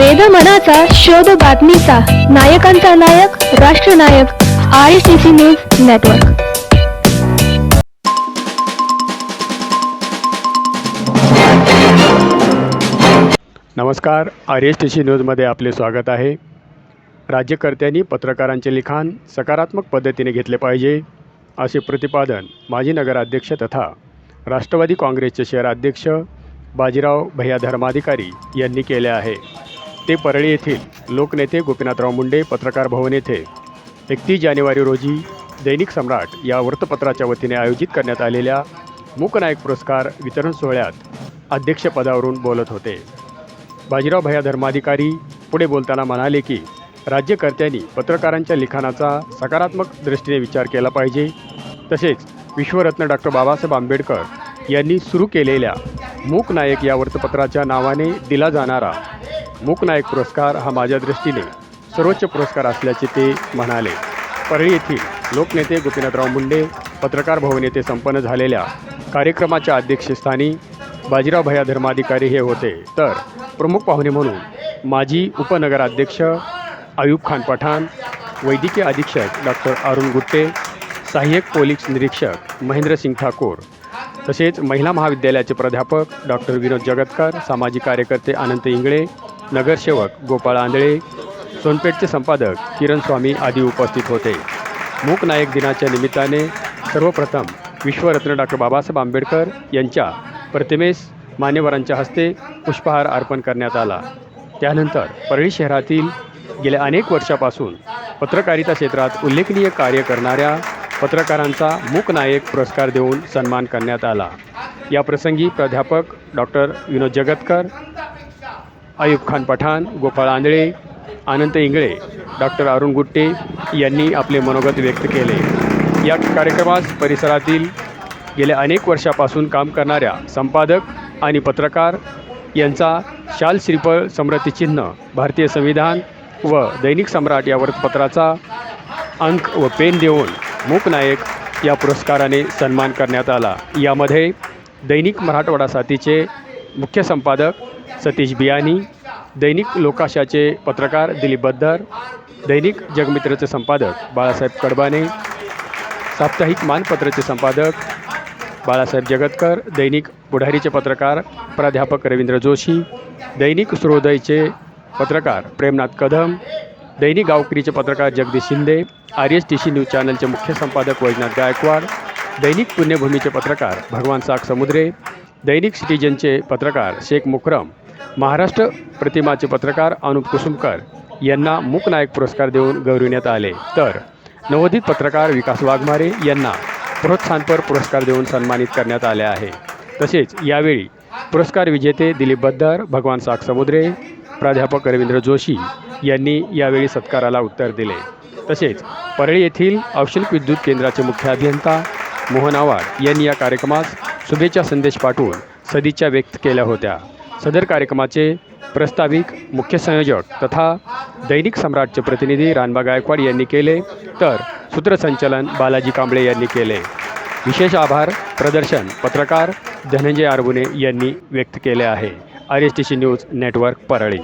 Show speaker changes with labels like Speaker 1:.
Speaker 1: वेद मनाचा शोध बातमीचा. नायकांचा नायक राष्ट्रनायक I C C news network
Speaker 2: नमस्कार आर एस टी सी न्यूजमध्ये आपले स्वागत आहे. राज्यकर्त्यांनी पत्रकारांचे लिखाण सकारात्मक पद्धतीने घेतले पाहिजे असे प्रतिपादन माजी नगराध्यक्ष तथा राष्ट्रवादी काँग्रेसचे शहराध्यक्ष बाजीराव भैया धर्माधिकारी यांनी केले आहे. ते परळी येथील लोकनेते गोपीनाथराव मुंडे पत्रकार भवन येथे एकतीस जानेवारी रोजी दैनिक सम्राट या वृत्तपत्राच्या वतीने आयोजित करण्यात आलेल्या मूकनायक पुरस्कार वितरण सोहळ्यात अध्यक्षपदावरून बोलत होते. बाजीराव भैया धर्माधिकारी पुढे बोलताना म्हणाले की राज्यकर्त्यांनी पत्रकारांच्या लिखाणाचा सकारात्मक दृष्टीने विचार केला पाहिजे. तसेच विश्वरत्न डॉक्टर बाबासाहेब आंबेडकर यांनी सुरू केलेल्या मूकनायक या वृत्तपत्राच्या नावाने दिला जाणारा मूकनायक पुरस्कार हा माझ्या दृष्टीने सर्वोच्च पुरस्कार असल्याचे ते म्हणाले. परळी येथील लोकनेते गोपीनाथराव मुंडे पत्रकार भवन येथे संपन्न झालेल्या कार्यक्रमाच्या अध्यक्षस्थानी बाजीराव भया धर्माधिकारी हे होते. तर प्रमुख पाहुणे म्हणून माजी उपनगराध्यक्ष आयुब खान पठाण वैद्यकीय अधीक्षक डॉक्टर अरुण गुट्टे सहाय्यक पोलीस निरीक्षक महेंद्रसिंग ठाकूर तसेच महिला महाविद्यालयाचे प्राध्यापक डॉक्टर विनोद जगतकर सामाजिक कार्यकर्ते अनंत इंगळे नगरसेवक गोपाळ आंधळे सोनपेठचे संपादक किरण स्वामी आदी उपस्थित होते. मूकनायक दिनाच्या निमित्ताने सर्वप्रथम विश्वरत्न डॉक्टर बाबासाहेब आंबेडकर यांच्या प्रतिमेस मान्यवरांच्या हस्ते पुष्पहार अर्पण करण्यात आला. त्यानंतर परळी शहरातील गेल्या अनेक वर्षापासून पत्रकारिता क्षेत्रात उल्लेखनीय कार्य करणाऱ्या पत्रकारांचा मूकनायक पुरस्कार देऊन सन्मान करण्यात आला. या प्रसंगी प्राध्यापक डॉक्टर विनोद जगतकर अयूब खान पठाण गोपाळ आंधळे अनंत इंगळे डॉक्टर अरुण गुट्टे यांनी आपले मनोगत व्यक्त केले. या कार्यक्रमास परिसरातील गेल्या अनेक वर्षापासून काम करणाऱ्या संपादक आणि पत्रकार यांचा शाल श्रीफळ समृद्धी भारतीय संविधान व दैनिक सम्राट या वृत्तपत्राचा अंक व पेन देऊन मूक नायक या पुरस्काराने सन्मान करण्यात आला. यामध्ये दैनिक मराठवाडा साथीचे मुख्य संपादक सतीश बियानी दैनिक लोकाशाचे पत्रकार दिलीप बद्दर दैनिक जगमित्रचे संपादक बाळासाहेब कडबाने साप्ताहिक मानपत्रचे संपादक बाळासाहेब जगतकर दैनिक पुढारीचे पत्रकार प्राध्यापक रवींद्र जोशी दैनिक सूर्योदयचे पत्रकार प्रेमनाथ कदम दैनिक गावकरीचे पत्रकार Jagdish Shinde R S T C news चॅनलचे मुख्य संपादक वैजनाथ गायकवाड दैनिक पुण्यभूमीचे पत्रकार भगवान साग समुद्रे दैनिक सिटीजनचे पत्रकार शेख मुकरम महाराष्ट्र प्रतिमाचे पत्रकार अनुप कुसुमकर यांना मूकनायक पुरस्कार देऊन गौरविण्यात आले. तर नवोदित पत्रकार विकास वाघमारे यांना प्रोत्साहनपर पुरस्कार देऊन सन्मानित करण्यात आले आहे. तसेच यावेळी पुरस्कार विजेते दिलीप बद्दर भगवान साग समुद्रे प्राध्यापक रवींद्र जोशी यांनी यावेळी सत्काराला उत्तर दिले. तसेच परळी येथील औष्णिक विद्युत केंद्राचे मुख्य अभियंता मोहन आवाड यांनी या कार्यक्रमास शुभेच्छा संदेश पाठवून सदिच्छा व्यक्त केल्या होत्या. सदर कार्यक्रमाचे प्रस्ताविक मुख्य संयोजक तथा दैनिक सम्राटचे प्रतिनिधी रानबा गायकवाड यांनी केले तर सूत्रसंचलन बालाजी कांबळे यांनी केले. विशेष आभार प्रदर्शन पत्रकार धनंजय आरबुने यांनी व्यक्त केले आहे. R S T C news network Parli.